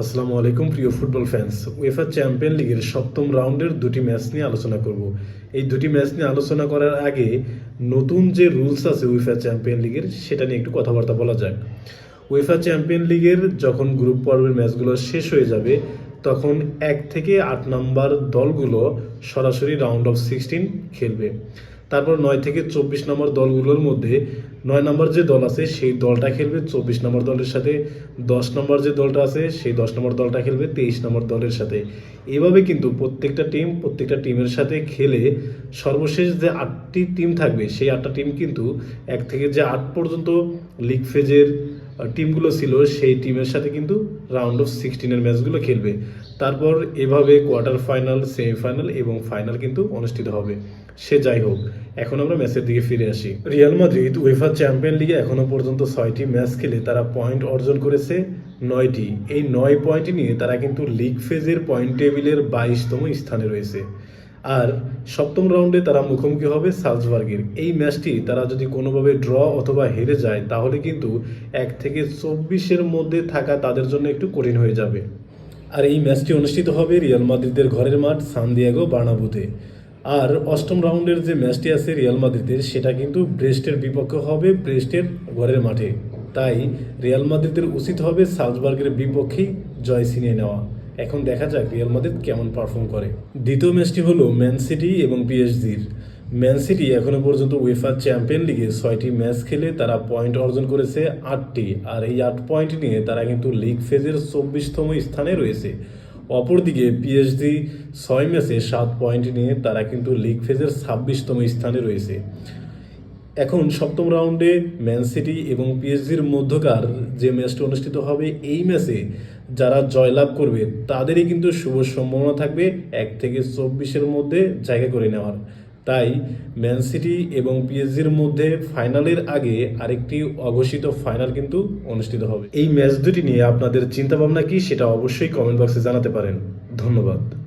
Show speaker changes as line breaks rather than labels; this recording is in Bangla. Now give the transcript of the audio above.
আসসালামু আলাইকুম, প্রিয় ফুটবল ফ্যান্স উয়েফা চ্যাম্পিয়ন লিগের সপ্তম রাউন্ডের দুটি ম্যাচ নিয়ে আলোচনা করব। এই দুটি ম্যাচ নিয়ে আলোচনা করার আগে নতুন যে রুলস আছে উয়েফা চ্যাম্পিয়ন লিগের সেটা নিয়ে একটু কথাবার্তা বলা যাক। উয়েফা চ্যাম্পিয়ন লিগের যখন গ্রুপ পর্বের ম্যাচগুলো শেষ হয়ে যাবে, তখন এক থেকে আট নাম্বার দলগুলো সরাসরি রাউন্ড অফ সিক্সটিন খেলবে। তারপর নয় থেকে চব্বিশ নম্বর দলগুলোর মধ্যে নয় নম্বর যে দল আছে, সেই দলটা খেলবে চব্বিশ নম্বর দলের সাথে, দশ নম্বর যে দলটা আছে, সেই দশ নম্বর দলটা খেলবে তেইশ নম্বর দলের সাথে। এভাবে কিন্তু প্রত্যেকটা টিম প্রত্যেকটা টিমের সাথে খেলে সর্বশেষ যে আটটি টিম থাকবে, সেই আটটা টিম কিন্তু এক থেকে যে আট পর্যন্ত লিগ ফেজের টিমগুলো ছিল, সেই টিমের সাথে কিন্তু রাউন্ড অফ সিক্সটিনের ম্যাচগুলো খেলবে। তারপর এভাবে কোয়ার্টার ফাইনাল সেমিফাইনাল এবং ফাইনাল কিন্তু অনুষ্ঠিত হবে। সে যাই হোক এখন আমরা ম্যাচের দিকে ফিরে আসি। রিয়াল মাদ্রিদ উয়েফা চ্যাম্পিয়ন লিগে এখনও পর্যন্ত ছয়টি ম্যাচ খেলে তারা পয়েন্ট অর্জন করেছে নয়টি। এই নয় পয়েন্ট নিয়ে তারা কিন্তু লিগ ফেজের পয়েন্ট টেবিলের বাইশতম স্থানে রয়েছে। আর সপ্তম রাউন্ডে তারা মুখোমুখি হবে সালজবার্গের। এই ম্যাচটি তারা যদি কোনোভাবে ড্র অথবা হেরে যায়, তাহলে কিন্তু এক থেকে চব্বিশের মধ্যে থাকা তাদের জন্য একটু কঠিন হয়ে যাবে। আর এই ম্যাচটি অনুষ্ঠিত হবে রিয়াল মাদ্রিদের ঘরের মাঠ সানদিয়াগো বার্নাবুতে। আর অষ্টম রাউন্ডের যে ম্যাচটি আছে রিয়াল মাদ্রিদের, সেটা কিন্তু ব্রেস্টের বিপক্ষে হবে, ব্রেস্টের ঘরের মাঠে। তাই রিয়াল মাদ্রিদের উচিত হবে সালজবার্গের বিপক্ষেই জয় ছিনিয়ে নেওয়া। এখন দেখা যাক রিয়াল মাদ্রিদ কেমন পারফর্ম করে। দ্বিতীয় ম্যাচটি হলো ম্যান সিটি এবং পিএসজির ম্যান সিটি এখনও পর্যন্ত উয়েফা চ্যাম্পিয়ন লিগে ছয়টি ম্যাচ খেলে তারা পয়েন্ট অর্জন করেছে আটটি। আর এই আট পয়েন্ট নিয়ে তারা কিন্তু লিগ ফেজের চব্বিশতম স্থানে রয়েছে। অপরদিকে পিএইচডি ছয় ম্যাচে সাত পয়েন্ট নিয়ে তারা কিন্তু লিগ ফেজের ছাব্বিশতম স্থানে রয়েছে। এখন সপ্তম রাউন্ডে ম্যান সিটি এবং পিএইচডির মধ্যকার যে ম্যাচটি অনুষ্ঠিত হবে এই ম্যাচে যারা জয়লাভ করবে, তাদেরই কিন্তু শুভ সম্ভাবনা থাকবে এক থেকে চব্বিশের মধ্যে জায়গা করে নেওয়ার। তাই ম্যান সিটি এবং পিএসজির মধ্যে ফাইনালের আগে আরেকটি অঘোষিত ফাইনাল কিন্তু অনুষ্ঠিত হবে। এই ম্যাচ দুটি নিয়ে আপনাদের চিন্তাভাবনা কি সেটা অবশ্যই কমেন্ট বক্সে জানাতে পারেন। ধন্যবাদ।